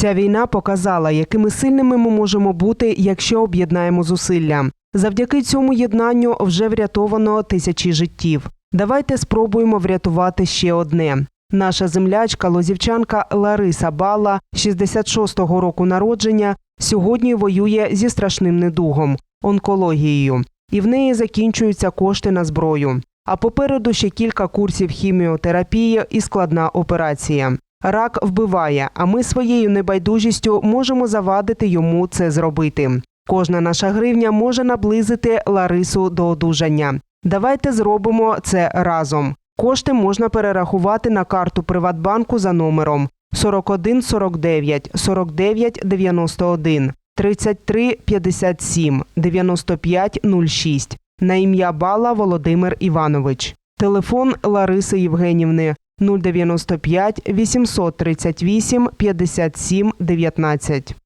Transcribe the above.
Ця війна показала, якими сильними ми можемо бути, якщо об'єднаємо зусилля. Завдяки цьому єднанню вже врятовано тисячі життів. Давайте спробуємо врятувати ще одне. Наша землячка лозівчанка Лариса Бала, 66-го року народження, сьогодні воює зі страшним недугом онкологією, і в неї закінчуються кошти на зброю. А попереду ще кілька курсів хіміотерапії і складна операція. Рак вбиває, а ми своєю небайдужістю можемо завадити йому це зробити. Кожна наша гривня може наблизити Ларису до одужання. Давайте зробимо це разом. Кошти можна перерахувати на карту Приватбанку за номером 41 49 49 91 33 57 95 06 на ім'я Бала Володимир Іванович. Телефон Лариси Євгенівни 095 838 57 19.